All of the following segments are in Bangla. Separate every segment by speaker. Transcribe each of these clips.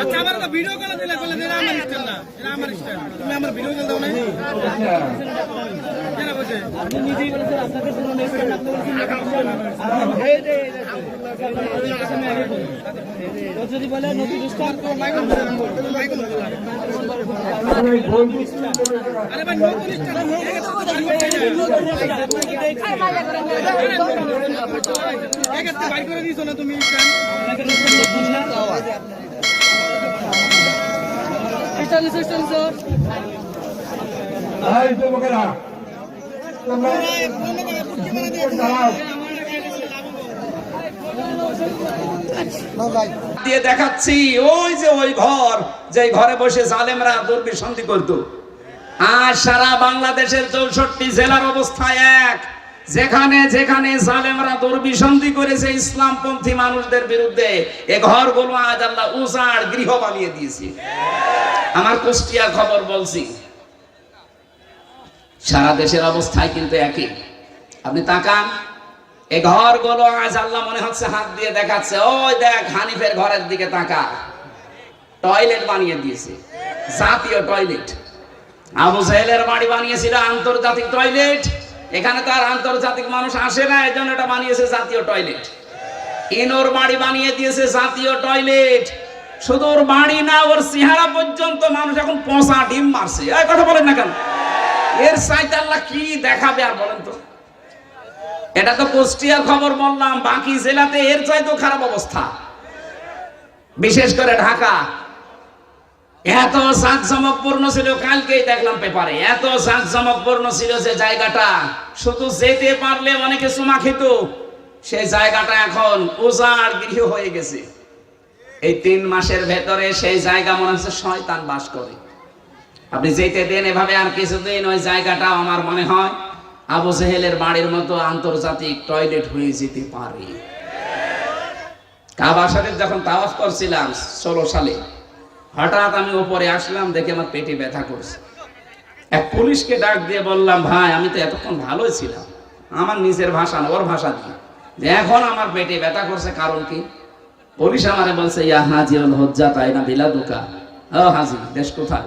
Speaker 1: আচ্ছা আমার ভিডিও কল দিলে দিলে আমার স্টাইল না। আমার স্টাইল তুমি আমার ভিডিও না। তো বাইক করে না তুমি
Speaker 2: এই যুবকেরা তোমরা দাঁড়াও
Speaker 3: দিয়ে দেখাচ্ছি, ওই যে ওই ঘর যে ঘরে বসে জালেমরা দুর্বিসন্ধি করত। আর সারা বাংলাদেশের চৌষট্টি জেলার অবস্থা এক। যেখানে যেখানে জালেমরা দুর্বিসন্ধি করেছে ইসলামপন্থী মানুষদের বিরুদ্ধে, এ ঘরগুলো আজ আল্লাহ উজাড় গৃহ বানিয়ে দিয়েছে। আমার কুষ্টিয়ার খবর বলছি। সারা দেশের অবস্থায় কিন্তু একই। আপনি তাকান এই ঘরগুলো আজ আল্লাহ মনে হচ্ছে হাত দিয়ে দেখাচ্ছে। ওই দেখ, হানিফের ঘরের দিকে তাকা। টয়লেট বানিয়ে দিয়েছে। জাতীয় টয়লেট। আবু সাহেলের বাড়ি বানিয়েছিল আন্তর্জাতিক টয়লেট। এখানে তার আন্তর্জাতিক মানুষ আসে না, এজন্য এটা বানিয়েছে জাতীয় টয়লেট। ইনোর বাড়ি বানিয়ে দিয়েছে জাতীয় টয়লেট। শুধু ওর বাড়ি না, ওর চেহারা পর্যন্ত মানুষ এখন পচা ডিম মারছে। কথা বলেন না কেন? এর সাইতে আল্লাহ কি দেখাবে আর বলেন তো? এটা তো কুষ্টিয়ার খবর বললাম, বাকি জেলাতে এর চাইতেও খারাপ অবস্থা। বিশেষ করে ঢাকা। এত জাঁকজমকপূর্ণ ছিল, কালকেই দেখলাম পেপারে, এত জাঁকজমকপূর্ণ ছিল যে জায়গাটা। শুধু যেতে পারলে অনেকে চুমা খেত। সেই জায়গাটা এখন উজাড় গৃহ হয়ে গেছে। এই তিন মাসের ভেতরে সেই জায়গা মনে হচ্ছে শয়তান বাস করে। আপনি যেতে দেন, এভাবে আর কিছুদিন ওই জায়গাটা আমার মনে হয়। আবু জেহেলের বাড়ির মতো আন্তর্জাতিক টয়লেট হয়ে যেতে পারে। কাবা শরীফ যখন তাওয়াফ করছিলাম ষোলো সালে, হঠাৎ আমি ওপরে আসলাম, দেখে আমার পেটে ব্যথা করছে। এক পুলিশকে ডাক দিয়ে বললাম, ভাই, আমি তো এতক্ষণ ভালোই ছিলাম। আমার নিজের ভাষা না, ওর ভাষা দিয়ে। যে এখন আমার পেটে ব্যথা করছে, কারণ কি? পুলিশ আমারে বলছে, ইয়া হাজি হজ্জা তাই না বিলা দোকা হাজি, দেশ কোথায়?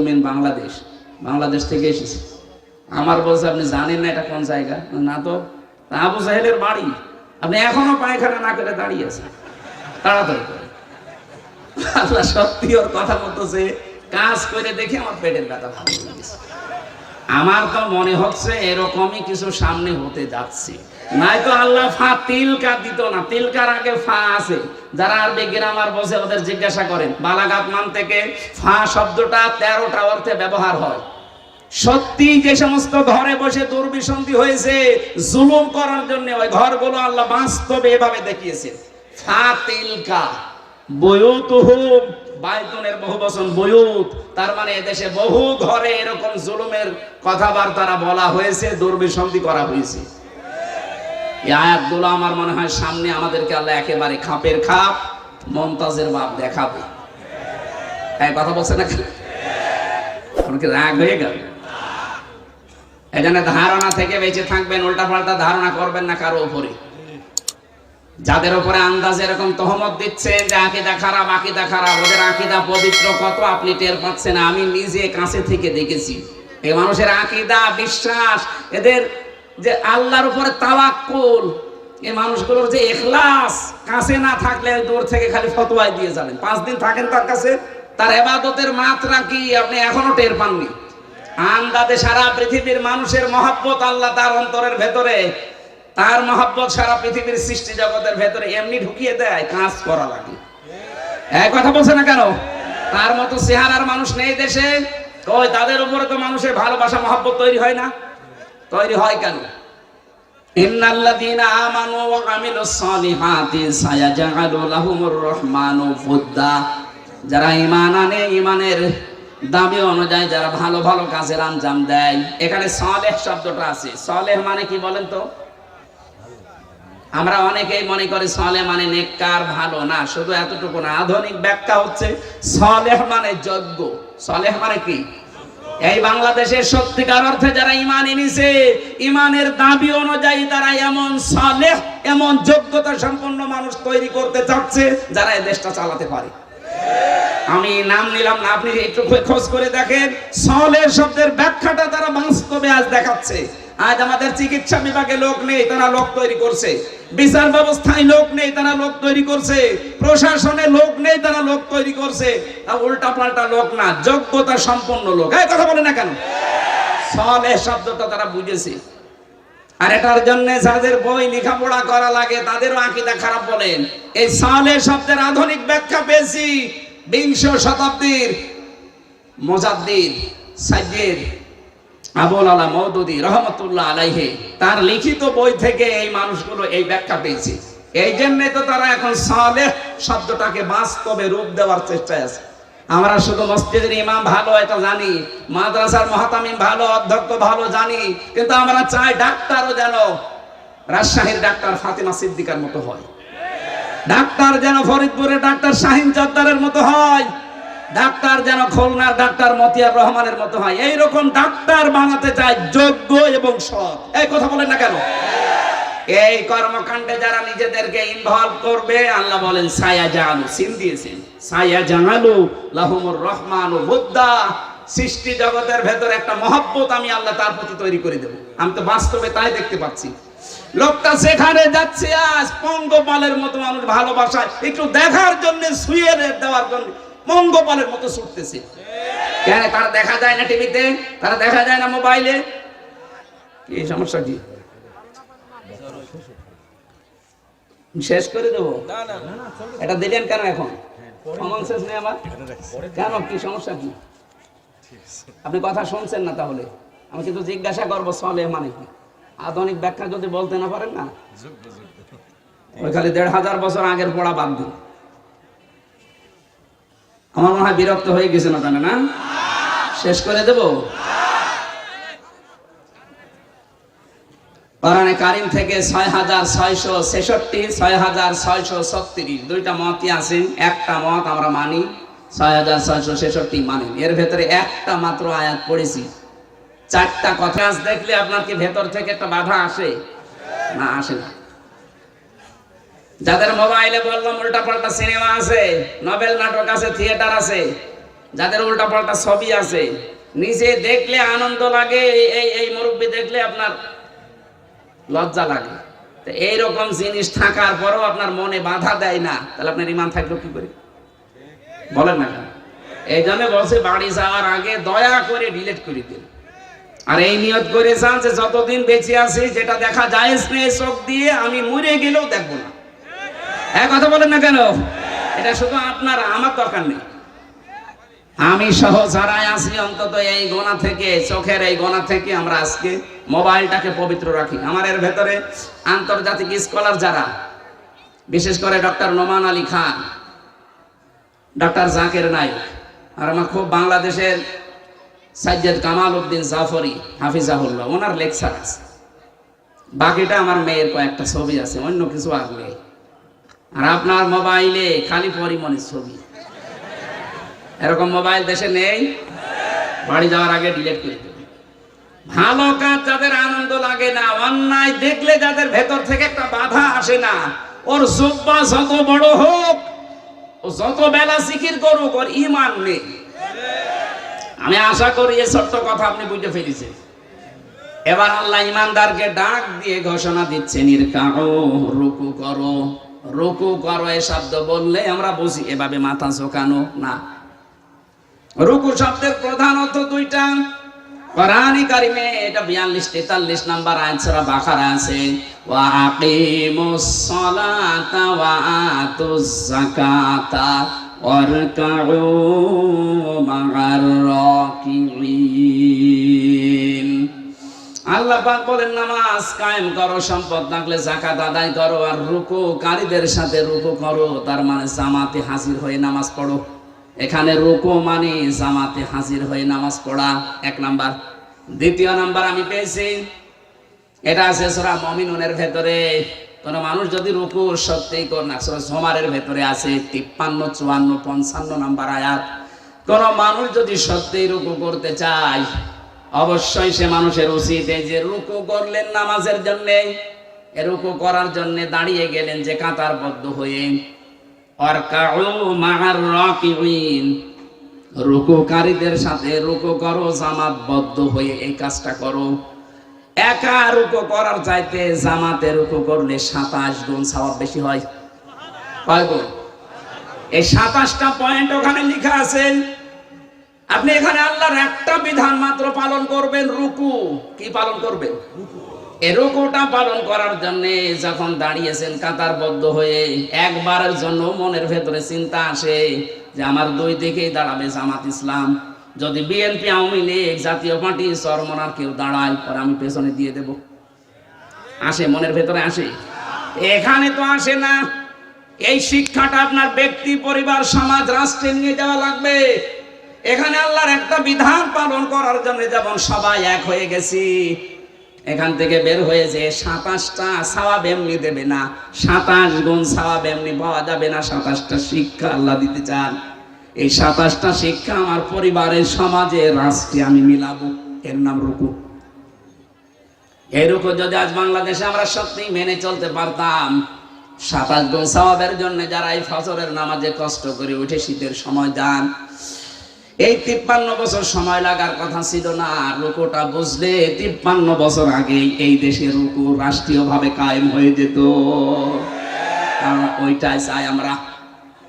Speaker 3: মেন বাংলাদেশ। বাংলাদেশ থেকে এসেছে। আমার বলছে, আপনি জানেন না এটা কোন জায়গা? না তো। তা আবু সাহেলের বাড়ি। আপনি এখনও পায়খানা না করে দাঁড়িয়ে আছেন। তাড়াতাড়ি করে আল্লাহ সত্যি ওর কথা মতো যে কাজ করে দেখে আমার পেটের ব্যথা ভালো লেগেছে আমার তো মনে হচ্ছে এরকমই কিছু সামনে হতে যাচ্ছে। নাই তো আল্লাহ ফা তিলকা দিত না, তিলকার আগে ফা আছে। যারা আরবি গ্রামার বসে ওদের জিজ্ঞাসা করেন, বালাগাত মান থেকে ফা শব্দটা তেরোটা অর্থে ব্যবহার হয়। সত্যি যে সমস্ত ঘরে বসে দুর্বিসন্ধি হয়েছে, জুলুম করার জন্য ওই ঘরগুলো আল্লাহ বাস্তবে এভাবে দেখিয়েছে ফাতিলকা বয়ুতুহুম বায়তুনের বহু বচন বয়ুত, তার মানে এদেশে বহু ঘরে এরকম জুলুমের কথাবার্তারা বলা হয়েছে, দুর্বিসন্ধি করা হয়েছে। আয়াতগুলো আমার মনে হয় সামনে আমাদেরকে আল্লাহ একেবারে খাপের খাপ, মমতাজের বাপ দেখাবে। হ্যাঁ কথা বলছে না? আপনাকে রাগ হয়ে গেল? জন্য ধারণা থেকে বেঁচে থাকবেন উল্টা পাল্টা ধারণা করবেন না কারও উপরে। যাদের উপরে আন্দাজ এরকম তহমত দিচ্ছেন যে আকিদা খারাপ আকিদা খারাপ, ওদের আকিদা পবিত্র কত আপনি টের পাচ্ছেন? আমি নিজে কাছে থেকে দেখেছি। এই মানুষের আকিদা, বিশ্বাস, এদের যে আল্লাহর উপরে তাওয়াক্কুল, এই মানুষগুলোর যে এখলাস কাছে না থাকলে দূর থেকে খালি ফতোয়াই দিয়ে যাবেন। পাঁচ দিন থাকেন তার কাছে, তার এবাদতের মাত্রা কি আপনি এখনও টের পাননি? আন্দাজে সারা পৃথিবীর মানুষের মহাব্বত আল্লাহ তার অন্তরের ভেতরে। তার মহাব্বত সারা পৃথিবীর সৃষ্টি জগতের ভেতরে এমনি ঢুকিয়ে দেয়, কাজ করা লাগে। এক কথা বলছে না কেন? তার মতো চেহারার মানুষ নেই দেশে। ওই তাদের উপরে তো মানুষের ভালোবাসা, মহাব্বত তৈরি হয় না। তৈরি হয় কেন? যারা আনে অনুযায়ী যারা ভালো ভালো কাজের আঞ্জাম দেয়। এখানে সালেহ শব্দটা আছে। সালেহ মানে কি বলেন তো? আমরা অনেকেই মনে করি সলে মানে নেককার, ভালো না, শুধু এতটুকু না। আধুনিক ব্যাখ্যা হচ্ছে সলেহ মানে যোগ্য। সলেহ মানে কি? এই বাংলাদেশের সত্যিকার অর্থে যারা ইমান এনেছে ইমানের দাবি অনুযায়ী তারা এমন সালেহ, এমন যোগ্যতা সম্পন্ন মানুষ তৈরি করতে চাচ্ছে, যারা এই দেশটা চালাতে পারে। আমি নাম নিলাম না, আপনি একটু খোঁজ করে দেখেন। সলের শব্দের ব্যাখ্যাটা তারা বাস্তবে আজ দেখাচ্ছে। আজ আমাদের চিকিৎসা বিভাগে লোক নেই, তারা লোক তৈরি করছে। বিচার ব্যবস্থায় লোক নেই, তারা লোক তৈরি করছে। প্রশাসনে লোক নেই, তারা লোক তৈরি করছে। তা উল্টা পাল্টা লোক না, যোগ্যতা সম্পন্ন লোক। এই কথা বলে না কেন? সলে শব্দটা তারা বুঝেছে। আর এটার জন্য যাদের বই লেখাপড়া করা লাগে, তাদেরও আকিদা খারাপ বলেন। এই সালে শব্দের আধুনিক ব্যাখ্যা পেয়েছি। বিংশ শতাব্দীর মোজাদ্দিদ সাইয়েদ আবুল আলা মৌদুদি রহমতুল্লাহ আলাইহে, তার লিখিত বই থেকে এই মানুষগুলো এই ব্যাখ্যা পেয়েছে। এই জন্যে তো তারা এখন সালেহ শব্দটাকে বাস্তবে রূপ দেওয়ার চেষ্টায় আছে। আমরা শুধু মসজিদের ইমাম ভালো, এটা জানি। মাদ্রাসার মহাতামিম ভালো, অধ্যক্ষ ভালো, জানি। কিন্তু আমরা চাই ডাক্তারও যেন রাজশাহীর ডাক্তার ফাতিমা সিদ্দিকার মতো হয়। ডাক্তার যেন ফরিদপুরের ডাক্তার শাহিন জদ্দারের মতো হয়। ডাক্তার যেন খুলনার ডাক্তার মতিয়ার রহমানের মতো হয়। এই রকম ডাক্তার বানাতে চায় যোগ্য এবং সৎ। এই কথা বলেন না কেন? এই কর্মকাণ্ডে যারা নিজেদেরকে ইনভলভ করবে, আল্লাহ বলেন সায়া জাহালু সিন দিয়েছেন। সায়া জাহালু লাহুমুর রহমান বুদ্ধা সৃষ্টি জগতের ভেতর একটা মহব্বত আমি আল্লাহ তার প্রতি তৈরি করে দেব। আমি তো বাস্তবে তাই দেখতে পাচ্ছি। লোকটা সেখানে যাচ্ছে, আজ পঙ্গপালের মতো মানুষ ভালোবাসায়। একটু দেখার জন্য, শুয়ে দেওয়ার জন্য। পঙ্গপালের মতো ছুটতেছে। কেন তারা দেখা যায় না টিভিতে? তারা দেখা যায় না মোবাইলে? কি সমস্যা কি? শেষ করে দেবো? এটা দিলেন কেন এখন? কমন সেন্স নেই আমার? কেন কি সমস্যা কি? আপনি কথা শুনছেন না তাহলে। আমি কিন্তু জিজ্ঞাসা করব সলে মানে কি? আধুনিক ব্যাখ্যা যদি বলতে না পারেন না? ওই খালি দেড় হাজার বছর আগের পড়া বাদ দিন। আমার মনে হয় বিরক্ত হয়ে গেছেন ওখানে না? শেষ করে দেব? কোরআনে কারিম থেকে ছয় হাজার ছয়শো ছেষট্টি ছয় হাজার ছয়শো ছত্রিশ। দুইটা মতই আছে, একটা মত আমরা মানি ছয় হাজার ছয়শো ছেষট্টি মানি। এর ভেতরে একটা মাত্র আয়াত পড়েছি। চারটা কথা দেখলে আপনার কি ভেতর থেকে একটা বাধা আসে? না আসে না। যাদের মোবাইলে বললাম উল্টা পাল্টা সিনেমা আছে, নভেল নাটক আছে, থিয়েটার আছে, যাদের উল্টা পাল্টা ছবি আছে, নিজে দেখলে আনন্দ লাগে, এই- এই মুরব্বী দেখলে আপনার লজ্জা লাগে। তো এইরকম জিনিস থাকার পরেও আপনার মনে বাধা দেয় না, তাহলে আপনার ইমান থাকল কি করে? বলেন না এই জন্য বলছে, বাড়ি যাওয়ার আগে দয়া করে ডিলিট করে দিন। আর এই নিয়ত করে যান যে যতদিন বেঁচে আছি, যেটা দেখা যায় চোখ দিয়ে, আমি মরে গেলেও দেখব না। এক কথা বলেন না কেন? এটা শুধু আপনার, আমার দরকার নেই। আমি সহ যারাই আছি, অন্তত এই গোনা থেকে, চোখের এই গোনা থেকে আমরা আজকে মোবাইলটাকে পবিত্র রাখি। আমার এর ভেতরে আন্তর্জাতিক স্কলার যারা, বিশেষ করে ডক্টর নোমান আলী খান, ডক্টর জাকের নাইক আর আমার খুব বাংলাদেশের সাজ্জাদ কামাল উদ্দিন জাফরি, হাফিজাহুল্লাহ, ওনার লেকচার আছে। বাকিটা আমার মেয়ের কয়েকটা ছবি আছে, অন্য কিছু আর নেই। আর আপনার মোবাইলে খালি পরিমণির ছবি। এরকম মোবাইল দেশে নেই। বাড়ি যাওয়ার আগে ডিলিট করে ভালো কাজ যাদের আনন্দ লাগে না, অন্যায় দেখলে যাদের ভেতর থেকে একটা বাধা আসে না, ওর জুব্বা যত বড় হোক, ও যত বেলা সিকির করুক, ওর ইমান নেই। আমি আশা করি এ ছোট্ট কথা আপনি বুঝতে ফেলেছেন। এবার আল্লাহ ইমানদারকে ডাক দিয়ে ঘোষণা দিচ্ছে নির্কাও রুকু করো। রুকু করো এ শব্দ বললে আমরা বুঝি, এভাবে মাথা ঝোকানো না। রুকু শব্দের প্রধান অর্থ দুইটা। কোরআনে কারিমে এটা 42 43 নাম্বার আয়াত বাকারা আছে, ওয়া আকিমুস সালাতা ওয়ারকাউ মা'আর আল্লাহ পাক বলেন, নামাজ কায়েম করো, সম্পদ থাকলে জাকাত আদায় করো আর রুকু কারীদের সাথে রুকু করো। তার মানে জামাতে হাজির হয়ে নামাজ পড়ো। এখানে রুকু মানে জামাতে হাজির হয়ে নামাজ পড়া। এক নাম্বার। দ্বিতীয় নাম্বার আমি পেয়েছি, এটা আছে সূরা মুমিনুনের ভেতরে। কোন মানুষ যদি রুকু সত্যিই কর না সমারের ভেতরে আছে তিপ্পান্ন, চুয়ান্ন, পঞ্চান্ন নাম্বার আয়াত। কোন মানুষ যদি সত্যিই রুকু করতে চায় অবশ্যই সে মানুষের উচিত এই যে রুকু করলেন নামাজের জন্যে রুকু করার জন্য দাঁড়িয়ে গেলেন যে কাতারবদ্ধ হয়ে। অর্কাউ রুকুকারীদের সাথে রুকু করো, জামাতবদ্ধ হয়ে এই কাজটা করো। একা রুকু করার চাইতে জামাতে রুকু করলে সাতাশ গুণ সওয়াব বেশি হয়। কয় গুণ? এই সাতাশটা পয়েন্ট ওখানে লেখা আছে আপনি এখানে আল্লাহর একটা বিধান মাত্র পালন করবেন, রুকু। কি পালন করবেন? এই রুকুটা পালন করার জন্য যখন দাঁড়িয়েছেন কাতারবদ্ধ হয়ে, একবারের জন্য মনের ভেতরে চিন্তা আসে যে আমার দুই দিকেই দাঁড়াবে জামাত ইসলাম। যদি বিএনপি, আওয়ামী লীগ, জাতীয় পার্টি চরমনার কেউ দাঁড়ায়, পরে আমি পেছনে দিয়ে দেব। আসে, মনের ভেতরে আসে। এখানে তো আসে না। এই শিক্ষাটা আপনার ব্যক্তি, পরিবার, সমাজ রাষ্ট্রে নিয়ে যাওয়া লাগবে। এখানে আল্লাহর একটা বিধান পালন করার জন্য যেমন সবাই এক হয়ে গেছি, এখান থেকে বের হয়ে যে সাতাশটা সাওয়াব এমনি দেবে না, সাতাশ গুণ সাওয়াব এমনি পাওয়া যাবে না, সাতাশটা শিক্ষা আল্লাহ দিতে চান। এই সাতাশটা শিক্ষা আমার পরিবারের সমাজে রাষ্ট্রে আমি মিলাবো। এর নাম রুকু। এরকম যদি আজ বাংলাদেশে আমরা সত্যি মেনে চলতে পারতাম, সাতাশ গুণ সওয়াবের জন্য যারা এই ফজরের নামাজে কষ্ট করে উঠে শীতের সময় যান এই তিপ্পান্ন বছর সময় লাগার কথা ছিল না রুকুটা বুঝলে তিপ্পান্ন বছর আগে এই দেশে রুকু রাষ্ট্রীয়ভাবে কায়েম হয়ে যেত। ওইটাই চাই আমরা।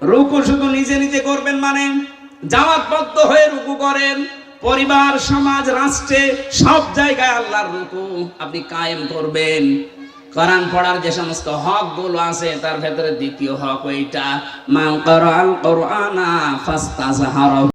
Speaker 3: রুকু শুধু নিজে নিজে করবেন মানে জামাতবদ্ধ হয়ে রুকু করেন, পরিবার, সমাজ, রাষ্ট্রে, সব জায়গায় আল্লাহর রুকু আপনি কায়েম করবেন। কোরআন পড়ার যে সমস্ত হকগুলো আছে, তার ভেতরে দ্বিতীয় হক ওইটা, মান করাল কোরআনা ফাস্তাজহারা